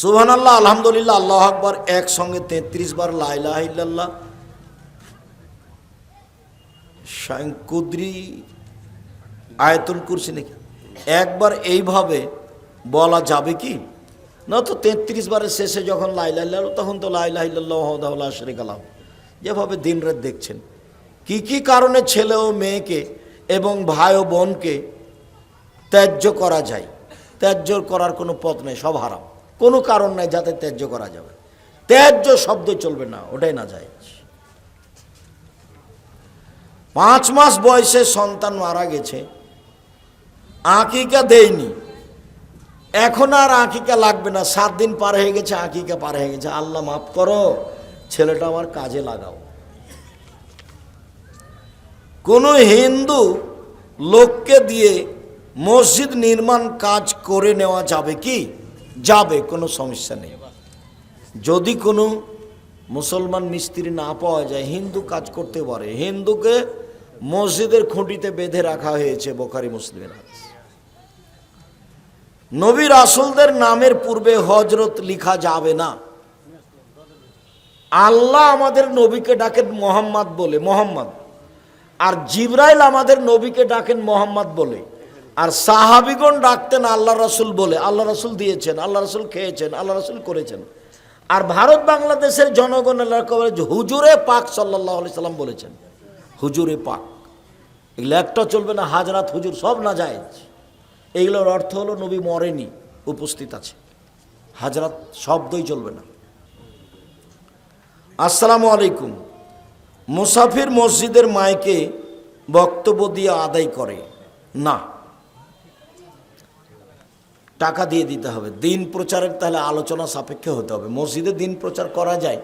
সুবহান আল্লাহ আলহামদুলিল্লাহ, আল্লাহ আকবর, একসঙ্গে তেত্রিশ বার লাইলাহ ইল্লাল্লাহ। কুদ্রি, আয়তুল কুরসি নাকি? একবার এইভাবে বলা যাবে কি? না তো তেত্রিশ বারের শেষে যখন লাইলাহ তখন তো লাইলাহ শরিক আলাম যেভাবে দিন রাত দেখছেন। কি কি কারণে ছেলে ও মেয়েকে এবং ভাই ও বোনকে ত্যায্য করা যায়? ত্যায্য করার কোনো পথ নেই, সব হারাম। কোনো কারণ নাই যাতে ত্যায্য করা যাবে। ত্যায্য শব্দ চলবে না, ওটাই না যায়। পাঁচ মাস বয়সে সন্তান মারা গেছে, আঁকিকা দেয়নি। এখন আর আঁকিকা লাগবে না, সাত দিন পার হয়ে গেছে, আঁকিকা পার হয়ে গেছে। আল্লাহ মাফ করো, ছেলেটা আমার কাজে লাগাও। কোনো হিন্দু লোককে দিয়ে মসজিদ নির্মাণ কাজ করে নেওয়া যাবে কি? যাবে, কোনো সমস্যা নেই। যদি কোনো মুসলমান মিস্ত্রি না পাওয়া যায়, হিন্দু কাজ করতে পারে। হিন্দুকে মসজিদের খুঁটিতে বেঁধে রাখা হয়েছে বোখারি মুসলিমের হাদিস। নবী রাসুলদের নামের পূর্বে হজরত লিখা যাবে না। আল্লাহ আমাদের নবীকে ডাকেন মোহাম্মদ বলে, মোহাম্মদ। আর জিব্রাইল আমাদের নবীকে ডাকেন মোহাম্মদ বলে। আর সাহাবিগণ ডাকতেন আল্লাহ রসুল বলে আল্লাহ রসুল দিয়েছেন আল্লাহ রসুল খেয়েছেন আল্লাহ রসুল করেছেন। আর ভারত বাংলাদেশের জনগণ হুজুরে পাক সাল্লাহ আলি সাল্লাম বলেছেন। হুজুরে পাক। এগুলো একটা চলবে না, হাজরাত হুজুর সব না যায় এগুলোর অর্থ হলো নবী মরেনি, উপস্থিত আছে। হাজরাত শব্দই চলবে না। আসসালামু আলাইকুম। মুসাফির মসজিদের মাইকে বক্তব্য দিয়ে আদায় করে। না টাকা দিয়ে দিতে হবে। দিন প্রচারের তাহলে আলোচনা সাপেক্ষে হতে হবে। মসজিদে দিন প্রচার করা যায়,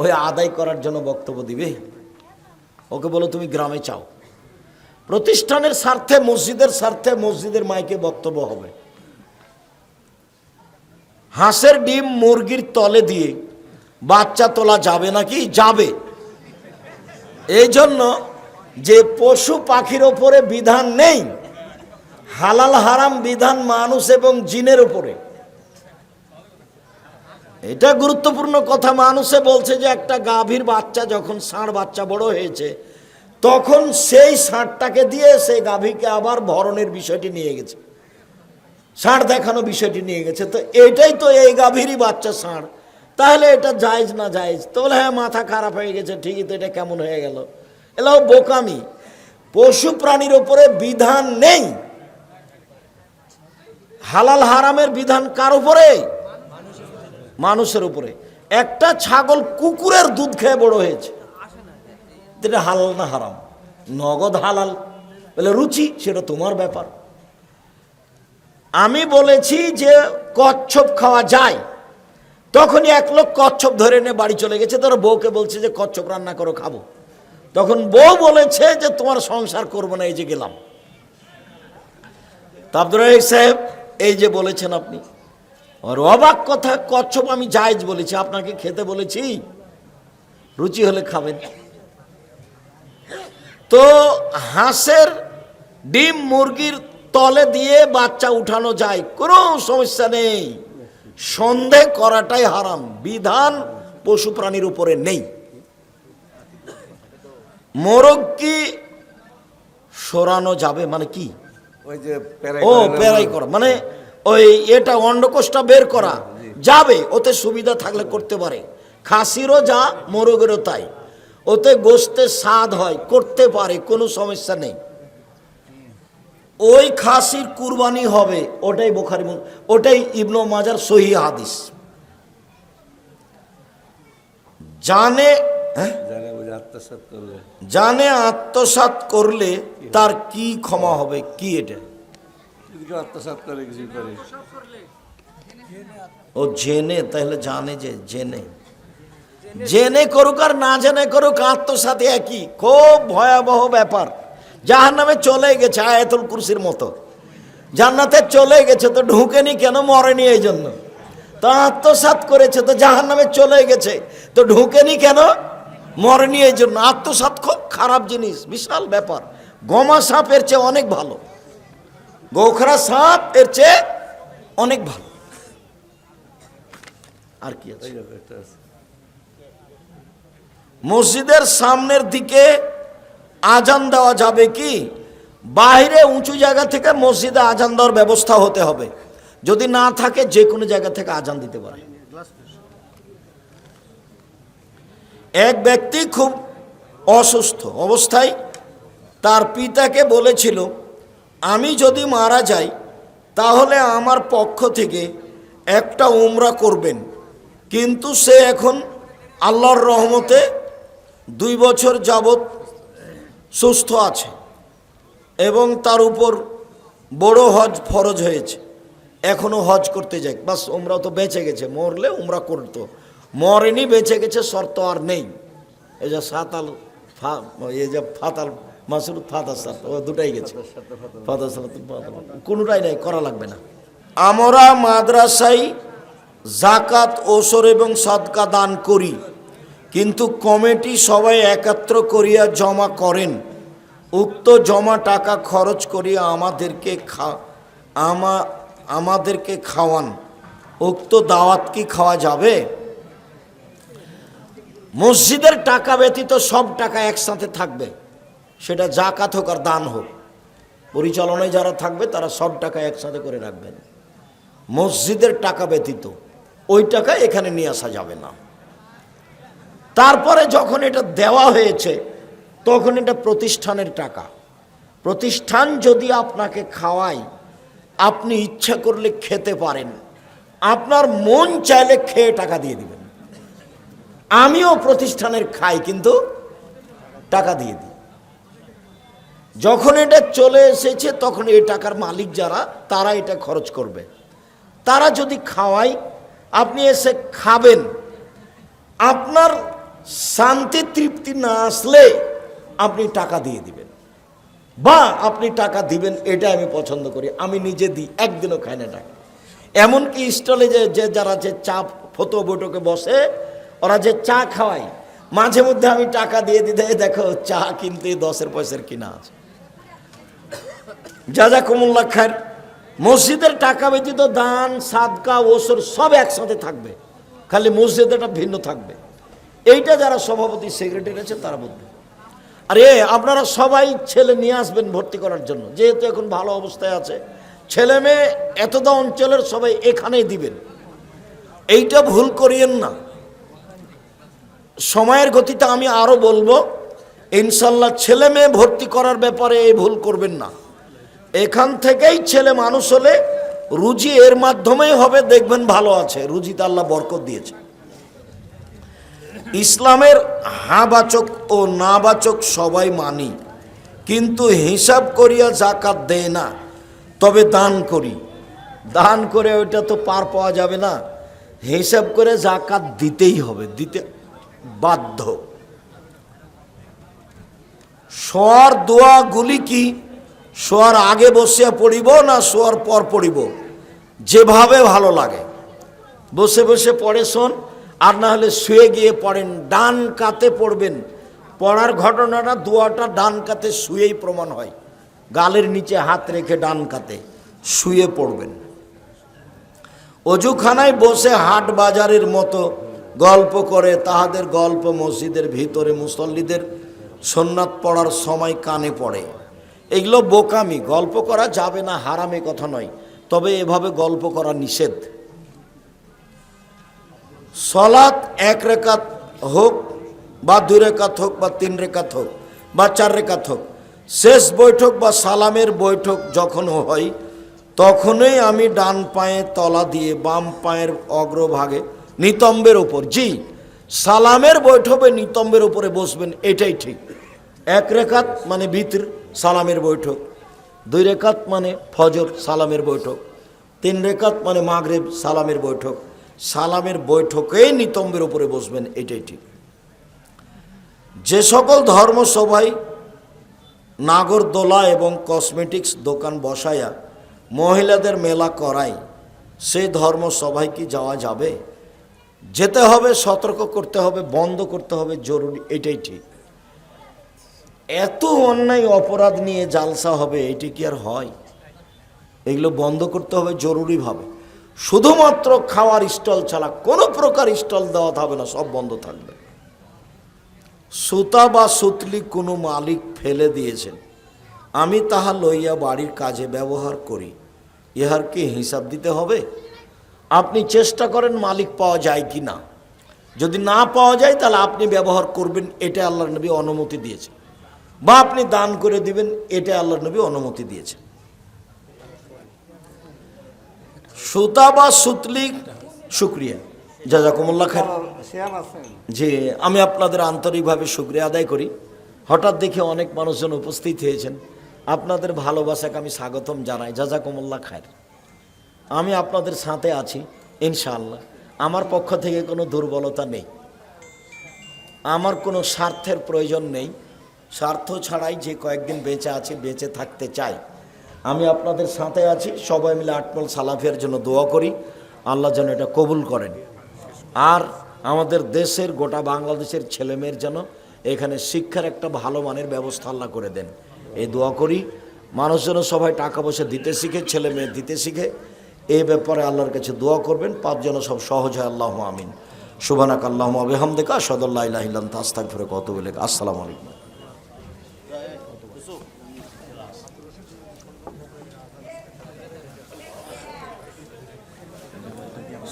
ওই আদায় করার জন্য বক্তব্য দিবে। ওকে বলো, তুমি গ্রামে চাও। প্রতিষ্ঠানের স্বার্থে, মসজিদের স্বার্থে মসজিদের মাইকে বক্তব্য হবে। হাঁসের ডিম মুরগির তলে দিয়ে বাচ্চা তোলা যাবে নাকি? যাবে। এই জন্য যে পশু পাখির ওপরে বিধান নেই হালাল হারাম বিধান মানুষ এবং জিনের উপরে। এটা গুরুত্বপূর্ণ কথা। মানুষে বলছে যে একটা গাভীর বাচ্চা যখন ষাঁড় বাচ্চা বড় হয়েছে, তখন সেই ষাঁড়টাকে দিয়ে সেই গাভীকে আবার ভরণের বিষয়টি নিয়ে গেছে। ষাঁড় দেখানো বিষয়টি নিয়ে গেছে। তো এটাই তো এই গাভীরই বাচ্চা ষাঁড়। তাহলে এটা জায়জ না জায়জ? তো বলে হ্যাঁ মাথা খারাপ হয়ে গেছে, ঠিকই তো এটা কেমন হয়ে গেল? এলাও বোকামি। পশু প্রাণীর ওপরে বিধান নেই। হালাল হারামের বিধান কার উপরে? মানুষের উপরে। একটা ছাগল কুকুরের দুধ খেয়ে বড় হয়েছে। এটা হালাল না হারাম? নগদ হালাল। বলে, রুচি, সেটা তোমার ব্যাপার। আমি বলেছি যে কচ্ছপ খাওয়া যায়। তখনই এক লোক কচ্ছপ ধরে এনে বাড়ি চলে গেছে। তোর বউকে বলছে যে, কচ্ছপ রান্না করো, খাব। তখন বউ বলেছে যে, তোমার সংসার করব না, এই যে গেলাম। তা আব্দুর সাহেব এই যে বলেছেন আপনি, আর অবাক কথা, কচ্ছপ আমি জায়েজ বলেছি, আপনাকে খেতে বলেছি, রুচি হলে খাবেন। তো হাঁসের ডিম মুরগির তলে দিয়ে বাচ্চা উঠানো যায়, কোনো সমস্যা নেই। সন্দেহ করাটাই হারাম, বিধান পশু প্রাণীর উপরে নেই। মোরগ কি সরানো যাবে মানে কি? ওই যে ও পেরাই করা মানে ওই এটা অন্ডকোষটা বের করা যাবে ওতে সুবিধা থাকলে করতে পারে। খাসিরও যা মোরগেরও তাই। ওতে গোস্তে স্বাদ হয় করতে পারে কোনো সমস্যা নেই। ওই খাসির কুরবানি হবে ওটাই বোখারি ওটাই ইবনো মাজার সহি হাদিস। জানে হ্যাঁ? জানে বুঝে আত্মসাৎ জানে আত্মসাৎ করলে তার কি ক্ষমা হবে? কি এটা? কিছু আত্মসাৎ করে কিছু করে। ও জেনে তাহলে জানে যে জেনে। জেনে করুক আর না জেনে করুক আত্মসাথে একই। খুব ভয়াবহ ব্যাপার। যাহার নামে চলে গেছে আয়াতুল কুরসির মতো। জান্নাতে চলে গেছে তো ঢুকেনি কেন মরেনি এই জন্য তো আত্মসাৎ করেছে তো জাহার নামে চলে গেছে তো ঢুকেনি কেন? মরেনি এই জন্য। আত্মসাৎ খুব খারাপ জিনিস, বিশাল ব্যাপার। গমা সাপের চেয়ে অনেক ভালো। গোখরা সাপ এর চেয়ে অনেক ভালো। আর কি মসজিদের সামনের দিকে আজান দেওয়া যাবে কি? বাইরে উঁচু জায়গা থেকে মসজিদে আজান দেওয়ার ব্যবস্থা হতে হবে। যদি না থাকে যে কোনো জায়গা থেকে আজান দিতে পারে। এক ব্যক্তি খুব অসুস্থ অবস্থায় তার পিতাকে বলেছিল, আমি যদি মারা যাই, তাহলে আমার পক্ষ থেকে একটা উমরা করবেন। কিন্তু সে এখন আল্লাহর রহমতে দুই বছর যাবৎ সুস্থ আছে এবং তার উপর বড় হজ ফরজ হয়েছে। এখনও হজ করতে যায় বাস, উমরা তো বেঁচে গেছে। মরলে উমরা করতো। মরেনি বেঁচে গেছে শর্ত আর নেই। এই যে সাতাল এই যে ফাতাল মাসুদ ফাতার সাত ও দুটাই গেছে। সাত কোনোটাই নাই করা লাগবে না। আমরা মাদ্রাসায় জাকাত ওসর এবং সদকা দান করি কিন্তু কমিটি সবাই একাত্র করিয়া জমা করেন। উক্ত জমা টাকা খরচ করিয়া আমাদেরকে খা আমা আমাদেরকে খাওয়ান। উক্ত দাওয়াত কি খাওয়া যাবে? মসজিদের টাকা ব্যতীত সব টাকা একসাথে থাকবে। সেটা জাকাত হোক আর দান হোক। পরিচালনায় যারা থাকবে, তারা সব টাকা একসাথে করে রাখবেন। মসজিদের টাকা ব্যতীত ওই টাকা এখানে নিয়ে আসা যাবে না। তারপরে যখন এটা দেওয়া হয়েছে, তখন এটা প্রতিষ্ঠানের টাকা। প্রতিষ্ঠান যদি আপনাকে খাওয়ায়, আপনি ইচ্ছা করলে খেতে পারেন। আপনার মন চাইলে খেয়ে টাকা দিয়ে দিবেন। আমিও প্রতিষ্ঠানের খাই, কিন্তু টাকা দিয়ে দিই। যখন এটা চলে এসেছে, তখন এই টাকার মালিক যারা, তারা এটা খরচ করবে। তারা যদি খাওয়ায়, আপনি এসে খাবেন, আপনার শান্তি তৃপ্তি না আসলে আপনি টাকা দিয়ে দিবেন। বা আপনি টাকা দিবেন এটা আমি পছন্দ করি, আমি নিজে দিই, একদিনও খাই না টাকা। এমনকি স্টলে যে যারা যে চাপ, ফতো বৈঠকে বসে ওরা যে চা খাওয়ায়, মাঝে মধ্যে আমি টাকা দিয়ে দিতে দেখো চা কিনতে দশের পয়সার কিনা আছে। যা যা কমুল্লা খায়ের মসজিদের টাকা ব্যতীত দান, সাদকা, ওসর সব একসাথে থাকবে। খালি মসজিদেরটা ভিন্ন থাকবে। এইটা যারা সভাপতি সেক্রেটারি আছে তারা বলবে আরে, আপনারা সবাই ছেলে নিয়ে আসবেন ভর্তি করার জন্য। যেহেতু এখন ভালো অবস্থায় আছে, ছেলে মেয়ে এতদা অঞ্চলের সবাই এখানেই দিবেন। এইটা ভুল করিয়েন না। সময়ের গতিতে আমি আরও বলব, ইনশাল্লাহ ছেলে মেয়ে ভর্তি করার ব্যাপারে এই ভুল করবেন না। এখান থেকেই ছেলে মানুষ হলে রুজি এর মাধ্যমেই হবে, দেখবেন ভালো আছে রুজিতে আল্লাহ বরকত দিয়েছে। ইসলামের হাবাচক ও নাবাচক সবাই মানি, কিন্তু হিসাব করিয়া জাকাত দেয় না, তবে দান করি। দান করে ওইটা তো পার পাওয়া যাবে না, হিসাব করে জাকাত দিতেই হবে, দিতে বাধ্য। শোয়ার দোয়াগুলি কি? শোয়ার আগে বসিয়া পড়িব না শোয়ার পর পড়িব? যেভাবে ভালো লাগে। বসে বসে পড়ে শোন, আর না হলে শুয়ে গিয়ে পড়েন। ডান কাতে পড়বেন। পড়ার ঘটনাটা, দোয়াটা ডান কাতে শুয়েই প্রমাণ হয়। গালের নিচে হাত রেখে ডান কাতে শুয়ে পড়বেন। অজুখানায় বসে হাট বাজারের মতো গল্প করে তাহাদের গল্প মসজিদের ভিতরে মুসল্লিদের সোননাথ পড়ার সময় কানে পড়ে। এগুলো বোকামি, গল্প করা যাবে না, হারামে কথা নয়। তবে এভাবে গল্প করা নিষেধ। সলাৎ এক রেখাত হোক বা দুই রেখাত হোক বা তিন রেখাত হোক বা চার রেখাত হোক, শেষ বৈঠক বা সালামের বৈঠক যখন হয়, তখনই আমি ডান পায়ে তলা দিয়ে বাম পায়ের অগ্রভাগে নিতম্বের ওপর জি, সালামের বৈঠকে নিতম্বের উপরে বসবেন, এটাই ঠিক। এক রেখাত মানে ভিতর, সালামের বৈঠক। দুই রেখাত মানে ফজর, সালামের বৈঠক। তিন রেখাত মানে মাগরেব, সালামের বৈঠক। সালামের বৈঠকেই নিতম্বের উপরে বসবেন, এটাই ঠিক। যে সকল ধর্মসভায় নাগরদোলা এবং কসমেটিক্স দোকান বসায়া মহিলাদের মেলা করায় সেই ধর্মসভায় কি যাওয়া যাবে? যেতে হবে, সতর্ক করতে হবে, বন্ধ করতে হবে, জরুরি, এটাই ঠিক। এত অন্যায় অপরাধ নিয়ে জালসা হবে, এটি কি আর হয়? এগুলো বন্ধ করতে হবে জরুরিভাবে। শুধুমাত্র খাওয়ার স্টল ছাড়া কোনো প্রকার স্টল দেওয়া হবে না, সব বন্ধ থাকবে। সুতা বা সুতলি কোনো মালিক ফেলে দিয়েছেন। আমি তাহা লইয়া বাড়ির কাজে ব্যবহার করি। ইহার কি হিসাব দিতে হবে? আপনি চেষ্টা করেন মালিক পাওয়া যায় কি না। যদি না পাওয়া যায় তাহলে আপনি ব্যবহার করবেন এটা আল্লাহ নবী অনুমতি দিয়েছে। বা আপনি দান করে দিবেন এটা আল্লাহ নবী অনুমতি দিয়েছে। সুতা বা সুতলি শুক্রিয়া। জাজাকুমুল্লাহ খান যে আমি আপনাদের আন্তরিকভাবে শুক্রিয়া আদায় করি। হঠাৎ দেখে অনেক মানুষজন উপস্থিত হয়েছেন। আপনাদের ভালোবাসাকে আমি স্বাগতম জানাই। জাজাকুমুল্লাহ খায়ের আমি আপনাদের সাথে আছি, ইনশাআল্লাহ। আমার পক্ষ থেকে কোনো দুর্বলতা নেই। আমার কোনো স্বার্থের প্রয়োজন নেই। স্বার্থ ছাড়াই যে কয়েকদিন বেঁচে আছি, বেঁচে থাকতে চাই। আমি আপনাদের সাথে আছি, সবাই মিলে আটমল সালাফিয়ার জন্য দোয়া করি। আল্লাহ যেন এটা কবুল করেন। আর আমাদের দেশের, গোটা বাংলাদেশের ছেলেমেয়ের যেন এখানে শিক্ষার একটা ভালো মানের ব্যবস্থা আল্লাহ করে দেন। এই দোয়া করি। মানুষ যেন সবাই টাকা পয়সা দিতে শিখে ছেলে মেয়ে দিতে শিখে। এই ব্যাপারে আল্লাহর কাছে দোয়া করবেন। পাপ যেন সব সহজ হয়। আল্লাহ আমিন। সুবানাক আল্লাহ আবেহামদেকা সদল্লাহ ইলাহিল্লাম তাস্তাক ফিরে কত বলে আসসালামু আলাইকুম।